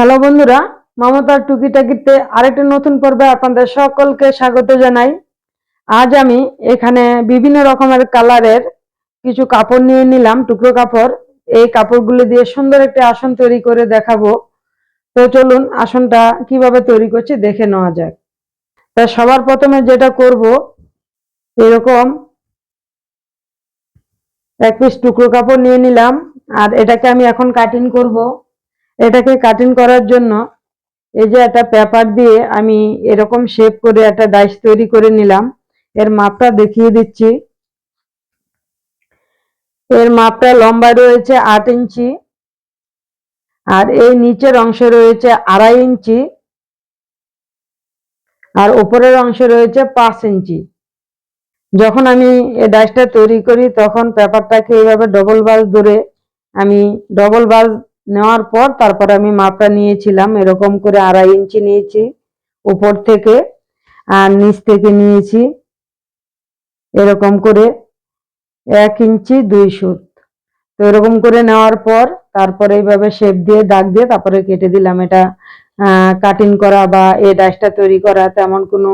Hello বন্ধুরা, মমতার টুকিটাকিতে আরেকটি নতুন পর্বে আপনাদের সকলকে স্বাগত জানাই। আজ আমি এখানে বিভিন্ন রকমের কালারের কিছু কাপড় নিয়ে নিলাম, টুকরো কাপড়। এই কাপড়গুলি দিয়ে সুন্দর একটি আসন তৈরি করে দেখাবো। তো চলুন আসনটা কীভাবে তৈরি করছি দেখে নেওয়া যাক। তা সবার প্রথমে যেটা করব, এরকম এক পিস টুকরো কাপড় নিয়ে নিলাম, আর এটাকে আমি এখন কাটিং করব। এটাকে কাটিং করার জন্য এই যে একটা পেপার দিয়ে আমি এরকম শেপ করে একটা ডাইস তৈরি করে নিলাম। এর মাপটা দেখিয়ে দিচ্ছি। এর মাপটা লম্বা রয়েছে আট ইঞ্চি আর এই নিচের অংশে রয়েছে আড়াই ইঞ্চি আর ওপরের অংশে রয়েছে পাঁচ ইঞ্চি। যখন আমি এই ডাইসটা তৈরি করি, তখন পেপারটাকে এইভাবে ডবল বাস ধরে আমি ডবল বাস নেওয়ার পর তারপরে আমি মাপটা নিয়েছিলাম, এরকম করে আড়াই ইঞ্চি নিয়েছি, উপর থেকে আর নিচ থেকে নিয়েছি, এরকম করে এক ইঞ্চি দুই সুত। তো এরকম করে নেওয়ার পর তারপরে এইভাবে শেপ দিয়ে, দাগ দিয়ে তারপরে কেটে দিলাম। এটা কাটিং করা বা এই ডাইসটা তৈরি করা তেমন কোনো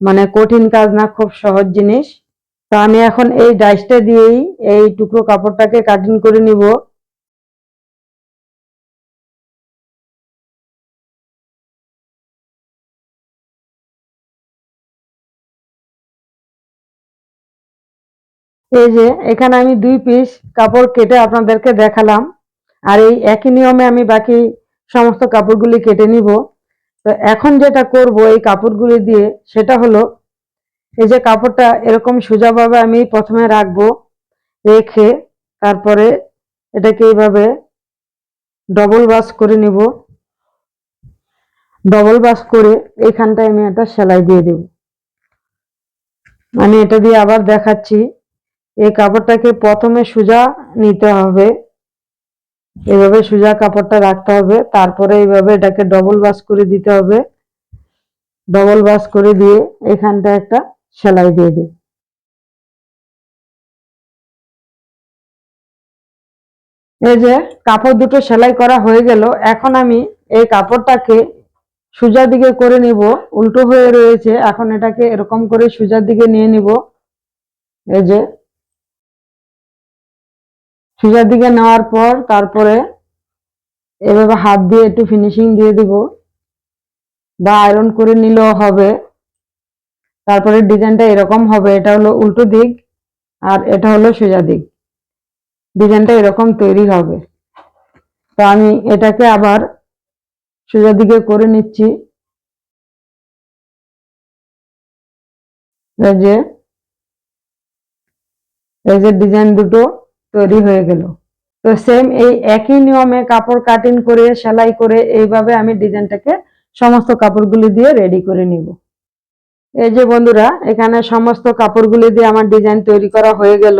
মানে কঠিন কাজ না, খুব সহজ জিনিস। তো আমি এখন এই ডাইসটা দিয়েই এই টুকরো কাপড়টাকে কাটিং করে নিব। এই যে, এখানে আমি দুই পিস কাপড় কেটে আপনাদেরকে দেখালাম। আর এই একই নিয়মে আমি বাকি সমস্ত কাপড়গুলি কেটে নিব। তো এখন যেটা করব এই কাপড়গুলি দিয়ে, সেটা হলো, এই যে কাপড়টা এরকম সোজাভাবে আমি প্রথমে রাখব, রেখে তারপরে এটাকে এইভাবে ডবল বাস করে নিব। ডবল বাস করে এইখানটায় আমি একটা সেলাই দিয়ে দেব। আমি এটা দিয়ে আবার দেখাচ্ছি। এই কাপড়টাকে প্রথমে সোজা নিতে হবে। এভাবে সোজা কাপড়টা রাখতে হবে। তারপরে এইভাবে এটাকে ডবল বাস করে দিতে হবে। ডবল বাস করে দিয়ে এখানটা একটা সেলাই দিয়ে দিই। এই যে কাপড় দুটো সেলাই করা হয়ে গেল। এখন আমি এই কাপড়টাকে সোজা দিকে করে নিব। উল্টো হয়ে রয়েছে। এখন এটাকে এরকম করে সোজার দিকে নিয়ে নিব। এই যে সোজার দিকে নেওয়ার পর তারপরে এভাবে হাত দিয়ে একটু ফিনিশিং দিয়ে দিব। বা আয়রন করে নিলেও হবে। তারপরে ডিজাইনটা এরকম হবে। এটা হলো উল্টো দিক আর এটা হলো সোজা দিক। ডিজাইনটা এরকম তৈরি হবে। তো আমি এটাকে আবার সোজা দিকে করে নিচ্ছি। এই যে এই যে ডিজাইন দুটো তৈরি হয়ে গেল। তো সেম এই একই নিয়মে কাপড় কাটিং করে, সেলাই করে এইভাবে আমি ডিজাইনটাকে সমস্ত কাপড়গুলি দিয়ে রেডি করে নিব। এই যে বন্ধুরা, এখানে সমস্ত কাপড়গুলি দিয়ে আমার ডিজাইন তৈরি করা হয়ে গেল।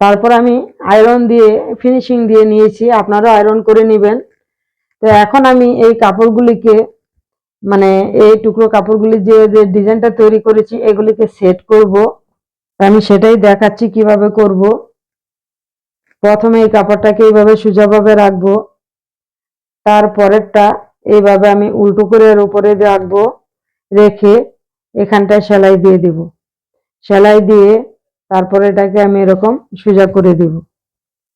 তারপর আমি আয়রন দিয়ে ফিনিশিং দিয়ে নিয়েছি। আপনারাও আয়রন করে নেবেন। তো এখন আমি এই কাপড়গুলিকে মানে এই টুকরো কাপড়গুলি যে যে ডিজাইনটা তৈরি করেছি, এগুলিকে সেট করব। আমি সেটাই দেখাচ্ছি কীভাবে করব। প্রথমে এই কাপড়টাকে এইভাবে সোজাভাবে রাখব। তারপরেরটা এইভাবে আমি উল্টো করে এর উপরে রাখব, রেখে এখানটায় সেলাই দিয়ে দিব। সেলাই দিয়ে তারপরে এটাকে আমি এরকম সোজা করে দিব।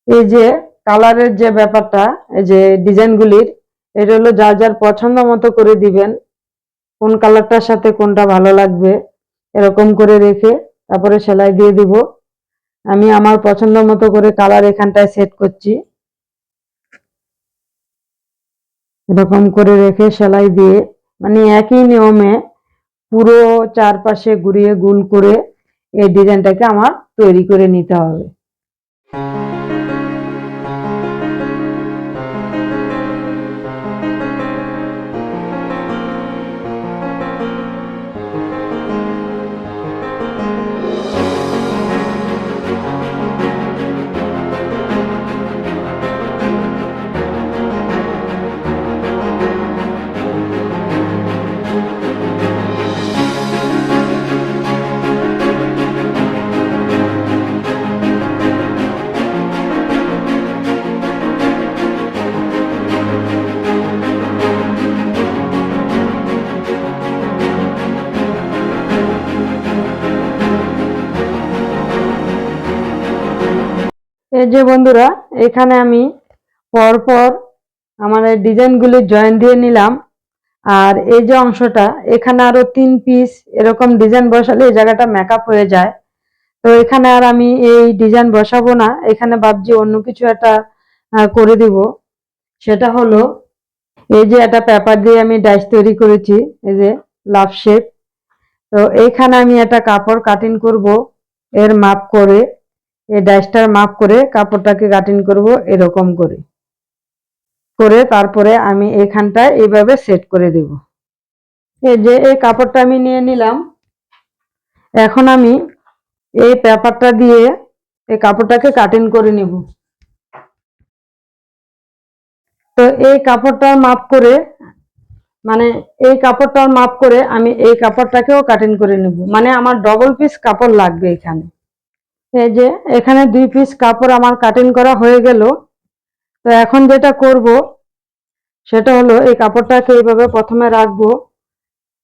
এই যে কালারের যে ব্যাপারটা, এই যে ডিজাইনগুলির, এটা হলো যার যার পছন্দ মতো করে দিবেন, কোন কালারটার সাথে কোনটা ভালো লাগবে, এরকম করে রেখে তারপরে সেলাই দিয়ে দিব। আমি আমার পছন্দ মতো করে কালার এখানটায় সেট করছি। এরকম করে রেখে সেলাই দিয়ে মানে একই নিয়মে পুরো চারপাশে ঘুরিয়ে গুল করে এই ডিজাইনটাকে আমার তৈরি করে নিতে হবে। যে বন্ধুরা, এখানে আমি পরপর আমাদের ডিজাইনগুলি জয়েন দিয়ে নিলাম। আর এই যে অংশটা, এখানে আরও তিন পিস এরকম ডিজাইন বসালে এই জায়গাটা মেকআপ হয়ে যায়। তো এখানে আর আমি এই ডিজাইন বসাবো না, এখানে ভাবছি অন্য কিছু একটা করে দিব। সেটা হলো, এই যে একটা পেপার দিয়ে আমি ডাইস তৈরি করেছি, এই যে লাভ শেপ তো এইখানে আমি একটা কাপড় কাটিং করব, এর মাপ করে। এই ডাইসটার মাপ করে কাপড়টাকে কাটিং করব এরকম করে। করে তারপরে আমি এখানটায় এইভাবে সেট করে দেব। এই যে এই কাপড়টা আমি নিয়ে নিলাম। এখন আমি এই পেপারটা দিয়ে এই কাপড়টাকে কাটিং করে নেব। তো এই কাপড়টার মাপ করে মানে এই কাপড়টার মাপ করে আমি এই কাপড়টাকেও কাটিং করে নেব। মানে আমার ডবল পিস কাপড় লাগবে এখানে। এই যে, এখানে দুই পিস কাপড় আমার কাটিং করা হয়ে গেল। তো এখন যেটা করব, সেটা হলো এই কাপড়টাকে এইভাবে প্রথমে রাখব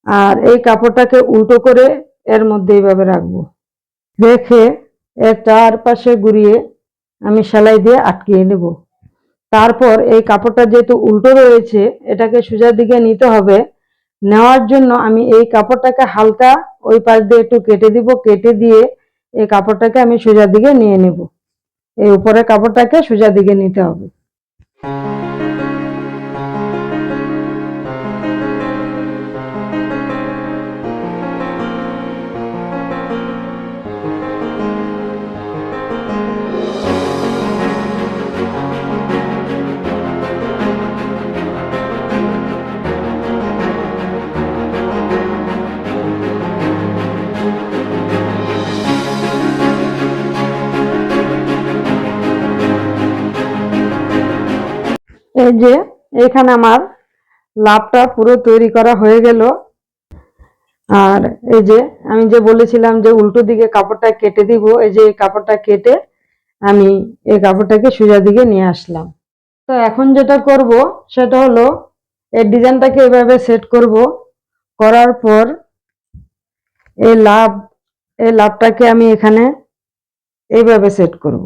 আর এই কাপড়টাকে উল্টো করে এর মধ্যে এইভাবে রাখব। রেখে এর চারপাশে ঘুরিয়ে আমি সেলাই দিয়ে আটকিয়ে নেব। তারপর এই কাপড়টা যেহেতু উল্টো রয়েছে, এটাকে সোজার দিকে নিতে হবে। নেওয়ার জন্য আমি এই কাপড়টাকে হালকা ওই পাশ দিয়ে একটু কেটে দিব, কেটে দিয়ে এই কাপড়টাকে আমি সোজার দিকে নিয়ে নেব। এই উপরের কাপড়টাকে সোজার দিকে নিতে হবে। এই যে, এখানে আমার লাভটা পুরো তৈরি করা হয়ে গেল। আর এই যে, আমি যে বলেছিলাম যে উল্টো দিকে কাপড়টা কেটে দিব, এই যে কাপড়টা কেটে আমি এই কাপড়টাকে সোজা দিকে নিয়ে আসলাম। তো এখন যেটা করব, সেটা হলো এই ডিজাইনটাকে এভাবে সেট করব। করার পর এই লাভ, এই লাভটাকে আমি এখানে এইভাবে সেট করব।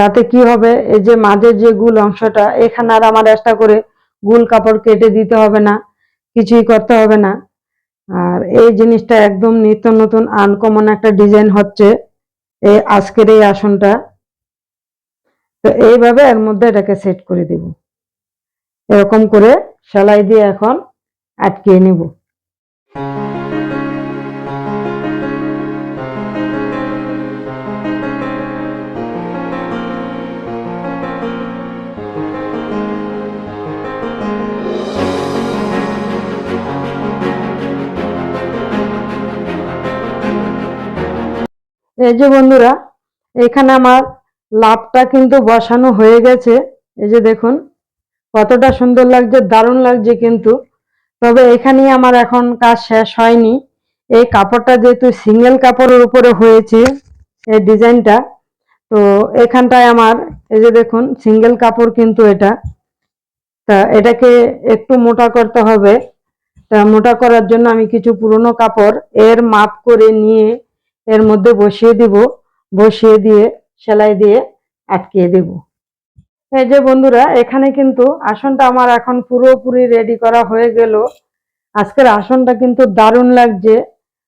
তাতে কি হবে? এই যে মাঝের যে গুল অংশটা, এখানে আর আমার একটা করে গুল কাপড় কেটে দিতে হবে না, কিছুই করতে হবে না। আর এই জিনিসটা একদম নিত্য নতুন আনকমন একটা ডিজাইন হচ্ছে এই আজকের এই আসনটা। তো এইভাবে এর মধ্যে এটাকে সেট করে দেব। এরকম করে সেলাই দিয়ে এখন আটকিয়ে নেব। এই যে বন্ধুরা, এখানে আমার লাভটা কিন্তু বসানো হয়ে গেছে। এই যে দেখুন, কতটা সুন্দর লাগছে, দারুণ লাগছে কিন্তু। তবে এখানেই আমার এখন কাজ শেষ হয়নি। এই কাপড়টা যেহেতু সিঙ্গেল কাপড়ের উপরে হয়েছে, এই ডিজাইনটা, তো এখানটায় আমার, এই যে দেখুন, সিঙ্গেল কাপড় কিন্তু এটা। তা এটাকে একটু মোটা করতে হবে। তা মোটা করার জন্য আমি কিছু পুরনো কাপড় এর মাপ করে নিয়ে এর মধ্যে বসিয়ে দিব, বসিয়ে দিয়ে, সেলাই দিয়ে আটকিয়ে দেব। এই যে বন্ধুরা, এখানে কিন্তু আসনটা আমার এখন পুরোপুরি রেডি করা হয়ে গেল। আজকের আসনটা কিন্তু দারুণ লাগছে,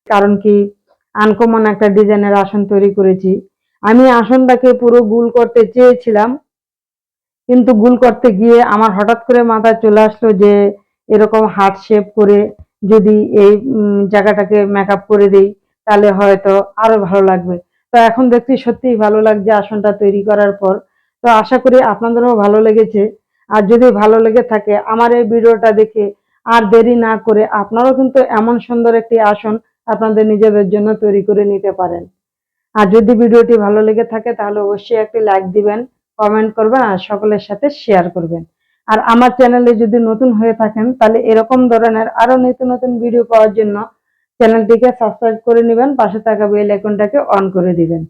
কারণ কি আনকমন একটা ডিজাইনের আসন তৈরি করেছি। আমি আসনটাকে পুরো গুল করতে চেয়েছিলাম, কিন্তু গুল করতে গিয়ে আমার হঠাৎ করে মাথায় চলে আসলো যে এরকম হার্ট শেপ করে যদি এই জায়গাটাকে মেকআপ করে দেই তাহলে হয়তো আরও ভালো লাগবে। তো এখন দেখছি সত্যিই ভালো লাগছে আসনটা তৈরি করার পর। তো আশা করি আপনাদেরও ভালো লেগেছে। আর যদি ভালো লেগে থাকে আমার এই ভিডিওটা দেখে আর দেরি না করে আপনারাও কিন্তু এমন সুন্দর একটি আসন আপনাদের নিজেদের জন্য তৈরি করে নিতে পারেন। আর যদি ভিডিওটি ভালো লেগে থাকে তাহলে অবশ্যই একটি লাইক দিবেন, কমেন্ট করবেন আর সকলের সাথে শেয়ার করবেন। আর আমার চ্যানেলে যদি নতুন হয়ে থাকেন তাহলে এরকম ধরনের আরও নিত্য নতুন ভিডিও পাওয়ার জন্য চ্যানেলটিকে সাবস্ক্রাইব করে নেবেন, পাশে থাকা বেল আইকনটাকে অন করে দিবেন।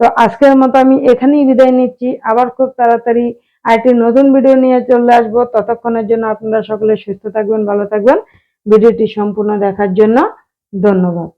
তো আজকের মতো আমি এখানেই বিদায় নিচ্ছি। আবার খুব তাড়াতাড়ি আরেকটি নতুন ভিডিও নিয়ে চলে আসব। ততক্ষণের জন্য আপনারা সকলে সুস্থ থাকবেন, ভালো থাকবেন। ভিডিওটি সম্পূর্ণ দেখার জন্য ধন্যবাদ।